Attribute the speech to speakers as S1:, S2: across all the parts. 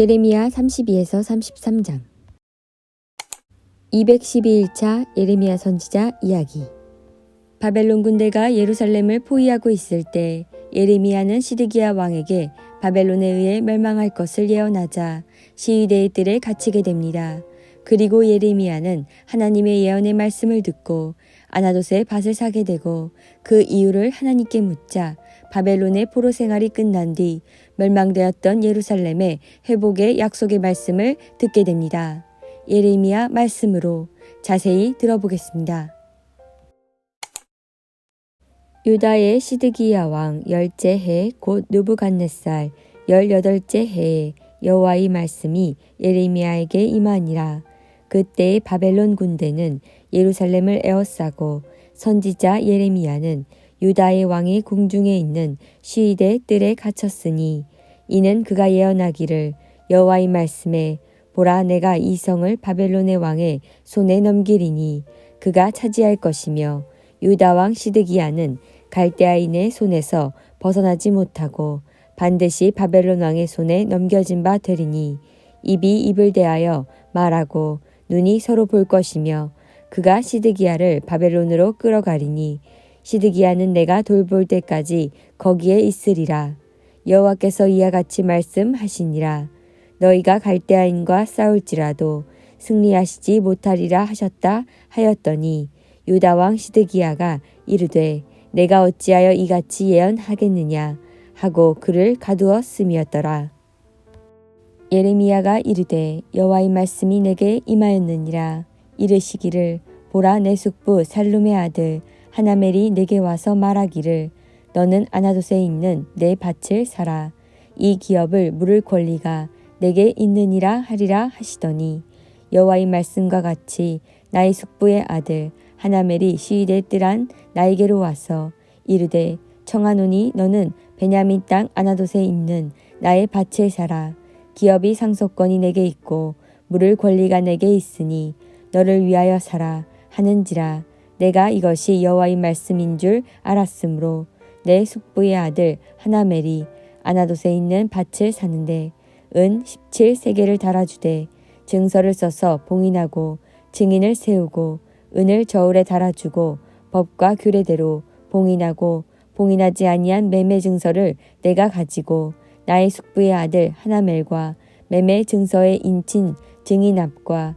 S1: 예레미야 32에서 33장 212일차 예레미야 선지자 이야기 바벨론 군대가 예루살렘을 포위하고 있을 때 예레미야는 시드기야 왕에게 바벨론에 의해 멸망할 것을 예언하자 시위대의 뜰에 갇히게 됩니다. 그리고 예레미야는 하나님의 예언의 말씀을 듣고 아나돗에 밭을 사게 되고 그 이유를 하나님께 묻자 바벨론의 포로 생활이 끝난 뒤 멸망되었던 예루살렘의 회복의 약속의 말씀을 듣게 됩니다. 예레미야 말씀으로 자세히 들어보겠습니다. 유다의 시드기야 왕 열째 해 곧 누부갓네살 열여덟째 해에 여호와의 말씀이 예레미야에게 임하니라. 그때 바벨론 군대는 예루살렘을 에워싸고 선지자 예레미야는 유다의 왕이 궁중에 있는 시위대 뜰에 갇혔으니 이는 그가 예언하기를 여호와의 말씀에 보라 내가 이 성을 바벨론의 왕의 손에 넘기리니 그가 차지할 것이며 유다 왕 시드기야는 갈대아인의 손에서 벗어나지 못하고 반드시 바벨론 왕의 손에 넘겨진 바 되리니 입이 입을 대하여 말하고 눈이 서로 볼 것이며 그가 시드기야를 바벨론으로 끌어가리니 시드기야는 내가 돌볼 때까지 거기에 있으리라. 여호와께서 이와 같이 말씀하시니라. 너희가 갈대아인과 싸울지라도 승리하시지 못하리라 하셨다 하였더니 유다 왕 시드기야가 이르되 내가 어찌하여 이같이 예언하겠느냐 하고 그를 가두었음이었더라. 예레미야가 이르되 여호와의 말씀이 내게 임하였느니라 이르시기를 보라 내 숙부 살룸의 아들 하나멜이 내게 와서 말하기를 너는 아나돗에 있는 내 밭을 사라. 이 기업을 물을 권리가 내게 있느니라 하리라 하시더니 여호와의 말씀과 같이 나의 숙부의 아들 하나멜이 시위대 뜰안 나에게로 와서 이르되 청하노니 너는 베냐민 땅 아나돗에 있는 나의 밭을 사라. 기업이 상속권이 내게 있고 물을 권리가 내게 있으니 너를 위하여 살아 하는지라. 내가 이것이 여호와의 말씀인 줄 알았으므로 내 숙부의 아들 하나멜이 아나돗에 있는 밭을 사는데 은 17세계를 달아주되 증서를 써서 봉인하고 증인을 세우고 은을 저울에 달아주고 법과 규례대로 봉인하고 봉인하지 아니한 매매 증서를 내가 가지고 나의 숙부의 아들 하나멜과 매매 증서의 인친 증인 앞과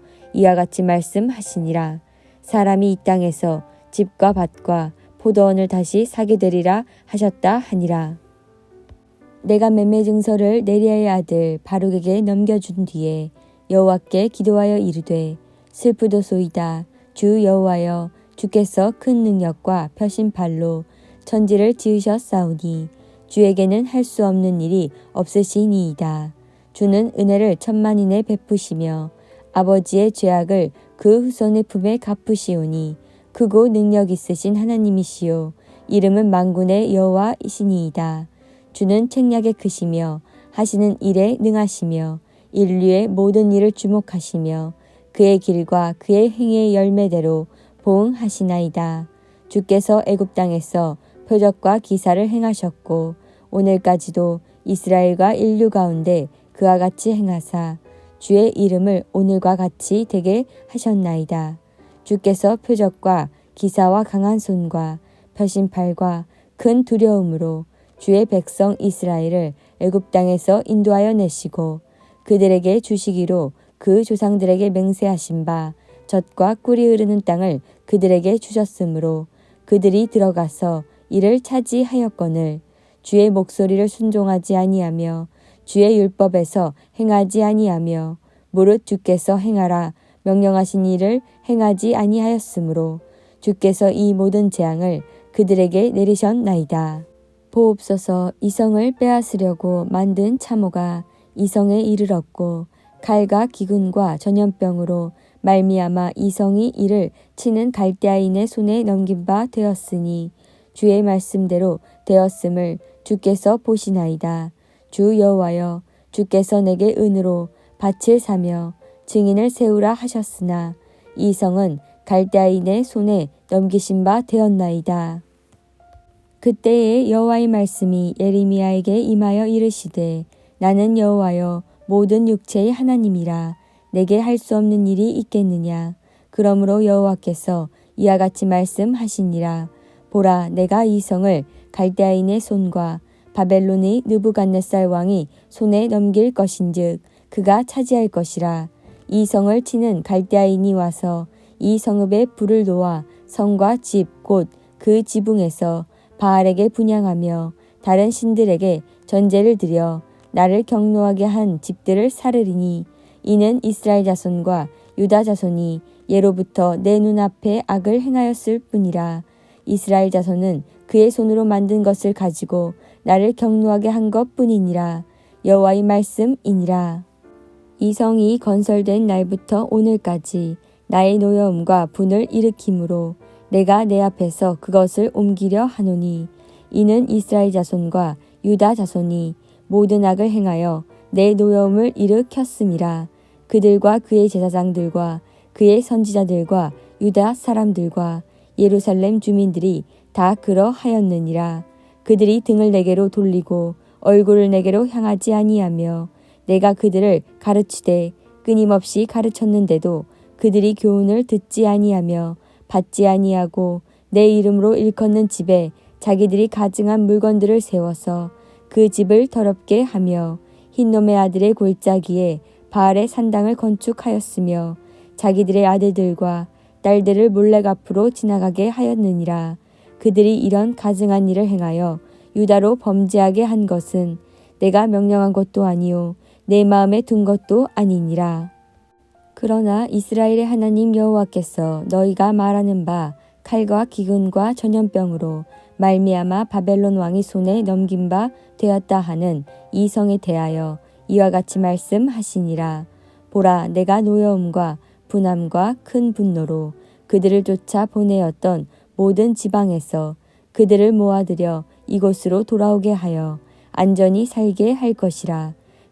S1: 이와 같이 말씀하시니라. 사람이 이 땅에서 집과 밭과 포도원을 다시 사게 되리라 하셨다 하니라. 내가 매매 증서를 네리아의 아들 바룩에게 넘겨준 뒤에 여호와께 기도하여 이르되 슬프도소이다 주 여호와여 주께서 큰 능력과 펴신 발로 천지를 지으셨사오니 주에게는 할 수 없는 일이 없으시니이다. 주는 은혜를 천만인에 베푸시며 아버지의 죄악을 그 후손의 품에 갚으시오니 크고 능력 있으신 하나님이시요 이름은 만군의 여호와이시니이다. 주는 책략에 크시며 하시는 일에 능하시며 인류의 모든 일을 주목하시며 그의 길과 그의 행의 열매대로 보응하시나이다. 주께서 애굽 땅에서 표적과 기사를 행하셨고 오늘까지도 이스라엘과 인류 가운데 그와 같이 행하사 주의 이름을 오늘과 같이 되게 하셨나이다. 주께서 표적과 기사와 강한 손과 펴신 팔과 큰 두려움으로 주의 백성 이스라엘을 애굽 땅에서 인도하여 내시고 그들에게 주시기로 그 조상들에게 맹세하신 바 젖과 꿀이 흐르는 땅을 그들에게 주셨으므로 그들이 들어가서 이를 차지하였거늘 주의 목소리를 순종하지 아니하며 주의 율법에서 행하지 아니하며 무릇 주께서 행하라 명령하신 일을 행하지 아니하였으므로 주께서 이 모든 재앙을 그들에게 내리셨나이다. 보옵소서 이성을 빼앗으려고 만든 참호가 이성에 이르렀고 칼과 기근과 전염병으로 말미암아 이성이 이를 치는 갈대아인의 손에 넘긴 바 되었으니 주의 말씀대로 되었음을 주께서 보시나이다. 주 여호와여 주께서 내게 은으로 밭을 사며 증인을 세우라 하셨으나 이 성은 갈대아인의 손에 넘기신 바 되었나이다. 그때에 여호와의 말씀이 예레미야에게 임하여 이르시되 나는 여호와여 모든 육체의 하나님이라 내게 할 수 없는 일이 있겠느냐 그러므로 여호와께서 이와 같이 말씀하시니라 보라 내가 이 성을 갈대아인의 손과 바벨론의 느부갓네살 왕이 손에 넘길 것인즉 그가 차지할 것이라. 이 성을 치는 갈대아인이 와서 이 성읍에 불을 놓아 성과 집 곧 그 지붕에서 바알에게 분양하며 다른 신들에게 전제를 드려 나를 경노하게 한 집들을 사르리니 이는 이스라엘 자손과 유다 자손이 예로부터 내 눈앞에 악을 행하였을 뿐이라. 이스라엘 자손은 그의 손으로 만든 것을 가지고 나를 경노하게 한 것뿐이니라. 여호와의 말씀이니라 이 성이 건설된 날부터 오늘까지 나의 노여움과 분을 일으키므로 내가 내 앞에서 그것을 옮기려 하노니 이는 이스라엘 자손과 유다 자손이 모든 악을 행하여 내 노여움을 일으켰음이라. 그들과 그의 제사장들과 그의 선지자들과 유다 사람들과 예루살렘 주민들이 다 그러하였느니라. 그들이 등을 내게로 돌리고 얼굴을 내게로 향하지 아니하며 내가 그들을 가르치되 끊임없이 가르쳤는데도 그들이 교훈을 듣지 아니하며 받지 아니하고 내 이름으로 일컫는 집에 자기들이 가증한 물건들을 세워서 그 집을 더럽게 하며 흰놈의 아들의 골짜기에 바알의 산당을 건축하였으며 자기들의 아들들과 딸들을 몰래 앞으로 지나가게 하였느니라. 그들이 이런 가증한 일을 행하여 유다로 범죄하게 한 것은 내가 명령한 것도 아니요 내 마음에 둔 것도 아니니라. 그러나 이스라엘의 하나님 여호와께서 너희가 말하는 바 칼과 기근과 전염병으로 말미암아 바벨론 왕이 손에 넘긴 바 되었다 하는 이 성에 대하여 이와 같이 말씀하시니라 보라 내가 노여움과 분함과 큰 분노로 그들을 쫓아 보내었던 모든 지방에서 그들을 모아들여 이곳으로 돌아오게 하여 안전히 살게 할 것이라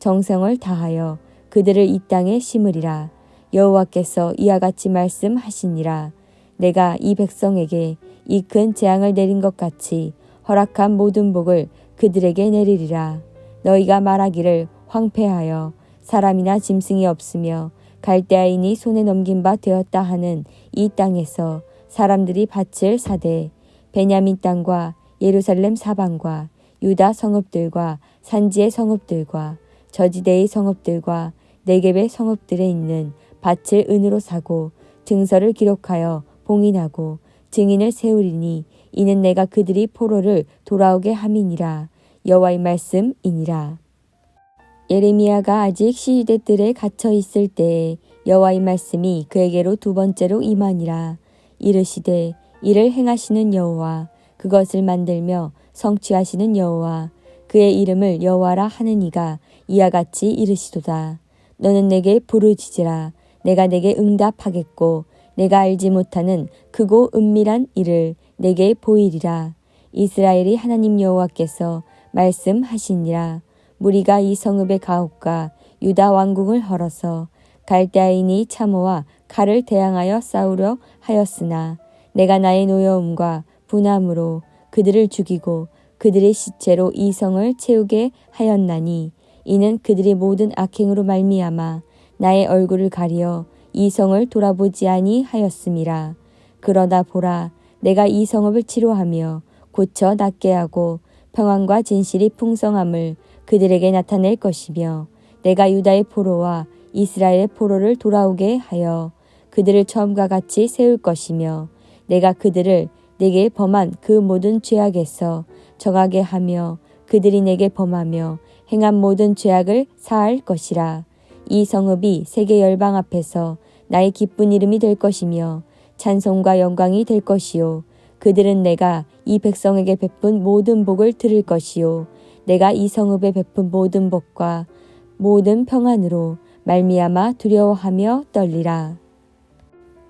S1: 정성을 다하여 그들을 이 땅에 심으리라. 여호와께서 이와 같이 말씀하시니라. 내가 이 백성에게 이 큰 재앙을 내린 것 같이 허락한 모든 복을 그들에게 내리리라. 너희가 말하기를 황폐하여 사람이나 짐승이 없으며 갈대아인이 손에 넘긴 바 되었다 하는 이 땅에서 사람들이 밭을 사되 베냐민 땅과 예루살렘 사방과 유다 성읍들과 산지의 성읍들과 저지대의 성읍들과 네겝의 성읍들에 있는 밭을 은으로 사고 증서를 기록하여 봉인하고 증인을 세우리니 이는 내가 그들이 포로를 돌아오게 함이니라. 여호와의 말씀이니라. 예레미야가 아직 시위대 뜰에 갇혀 있을 때에 여호와의 말씀이 그에게로 두 번째로 임하니라. 이르시되 이를 행하시는 여호와 그것을 만들며 성취하시는 여호와 그의 이름을 여호와라 하는 이가 이와 같이 이르시도다. 너는 내게 부르짖으라. 내가 내게 응답하겠고 내가 알지 못하는 크고 은밀한 일을 내게 보이리라. 이스라엘이 하나님 여호와께서 말씀하시니라. 무리가 이 성읍의 가옥과 유다 왕궁을 헐어서 갈대아인이 참호와 칼을 대항하여 싸우려 하였으나 내가 나의 노여움과 분함으로 그들을 죽이고 그들의 시체로 이 성을 채우게 하였나니 이는 그들의 모든 악행으로 말미암아 나의 얼굴을 가리어 이 성을 돌아보지 아니 하였음이라. 그러다 보라 내가 이 성읍을 치료하며 고쳐 낫게 하고 평안과 진실이 풍성함을 그들에게 나타낼 것이며 내가 유다의 포로와 이스라엘의 포로를 돌아오게 하여 그들을 처음과 같이 세울 것이며 내가 그들을 내게 범한 그 모든 죄악에서 정하게 하며 그들이 내게 범하며 행한 모든 죄악을 사할 것이라. 이 성읍이 세계 열방 앞에서 나의 기쁜 이름이 될 것이며 찬송과 영광이 될 것이요. 그들은 내가 이 백성에게 베푼 모든 복을 들을 것이요. 내가 이 성읍에 베푼 모든 복과 모든 평안으로 말미암아 두려워하며 떨리라.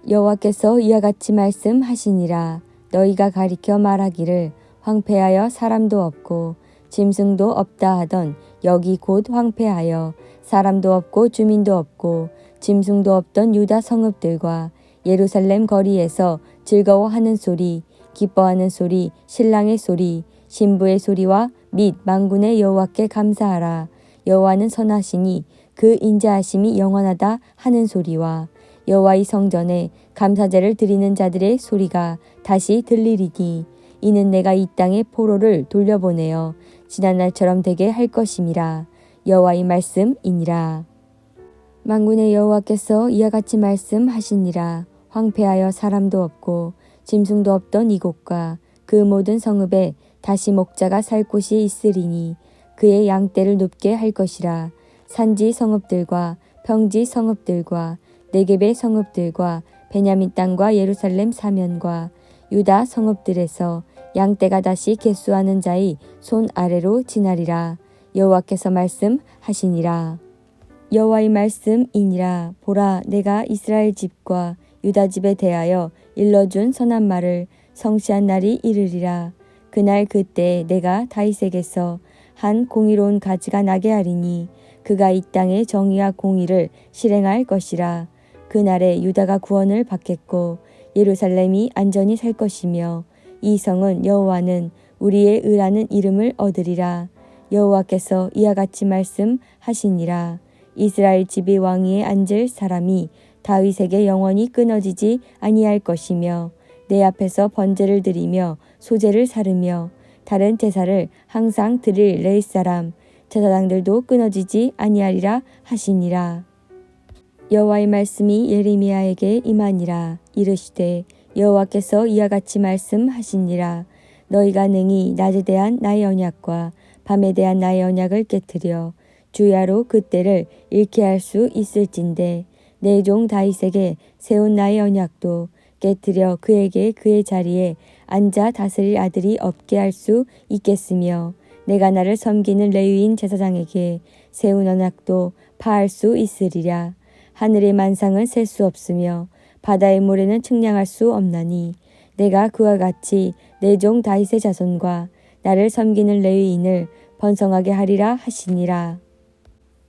S1: 여호와께서 이와 같이 말씀하시니라. 너희가 가리켜 말하기를 황폐하여 사람도 없고 짐승도 없다 하던 여기 곧 황폐하여 사람도 없고 주민도 없고 짐승도 없던 유다 성읍들과 예루살렘 거리에서 즐거워하는 소리, 기뻐하는 소리, 신랑의 소리, 신부의 소리와 및 만군의 여호와께 감사하라. 여호와는 선하시니 그 인자하심이 영원하다 하는 소리와 여호와의 성전에 감사제를 드리는 자들의 소리가 다시 들리리니 이는 내가 이 땅의 포로를 돌려보내어 지난날처럼 되게 할 것임이라. 여호와의 말씀이니라. 만군의 여호와께서 이와 같이 말씀하시니라. 황폐하여 사람도 없고 짐승도 없던 이곳과 그 모든 성읍에 다시 목자가 살 곳이 있으리니 그의 양떼를 눕게 할 것이라. 산지 성읍들과 평지 성읍들과 네겝의 성읍들과 베냐민 땅과 예루살렘 사면과 유다 성읍들에서 양떼가 다시 개수하는 자의 손 아래로 지나리라. 여호와께서 말씀하시니라. 여호와의 말씀이니라. 보라 내가 이스라엘 집과 유다 집에 대하여 일러준 선한 말을 성취한 날이 이르리라. 그날 그때 내가 다윗에게서 한 공의로운 가지가 나게 하리니 그가 이 땅의 정의와 공의를 실행할 것이라. 그날에 유다가 구원을 받겠고 예루살렘이 안전히 살 것이며 이 성은 여호와는 우리의 의라는 이름을 얻으리라. 여호와께서 이와 같이 말씀하시니라. 이스라엘 집이 왕위에 앉을 사람이 다윗에게 영원히 끊어지지 아니할 것이며 내 앞에서 번제를 드리며 소제를 사르며 다른 제사를 항상 드릴 레이 사람 제사장들도 끊어지지 아니하리라 하시니라. 여호와의 말씀이 예레미야에게 임하니라 이르시되 여호와께서 이와 같이 말씀하시니라 너희가 능히 낮에 대한 나의 언약과 밤에 대한 나의 언약을 깨뜨려 주야로 그때를 잃게 할 수 있을진데 내 종 다윗에게 세운 나의 언약도 깨뜨려 그에게 그의 자리에 앉아 다스릴 아들이 없게 할 수 있겠으며 내가 나를 섬기는 레위인 제사장에게 세운 언약도 파할 수 있으리라. 하늘의 만상은 셀 수 없으며 바다의 모래는 측량할 수 없나니 내가 그와 같이 내 종 다윗의 자손과 나를 섬기는 레위인을 번성하게 하리라 하시니라.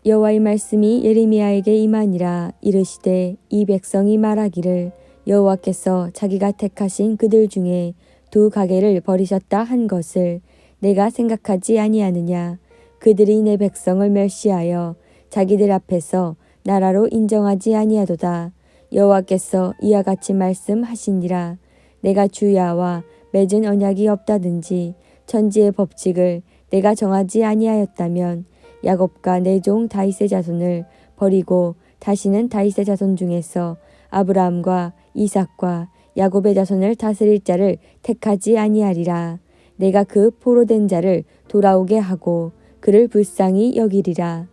S1: 여호와의 말씀이 예레미야에게 임하니라 이르시되 이 백성이 말하기를 여호와께서 자기가 택하신 그들 중에 두 가게를 버리셨다 한 것을 내가 생각하지 아니하느냐 그들이 내 백성을 멸시하여 자기들 앞에서 나라로 인정하지 아니하도다. 여호와께서 이와 같이 말씀하시니라. 내가 주야와 맺은 언약이 없다든지 천지의 법칙을 내가 정하지 아니하였다면 야곱과 내 종 다윗의 자손을 버리고 다시는 다윗의 자손 중에서 아브라함과 이삭과 야곱의 자손을 다스릴 자를 택하지 아니하리라. 내가 그 포로된 자를 돌아오게 하고 그를 불쌍히 여기리라.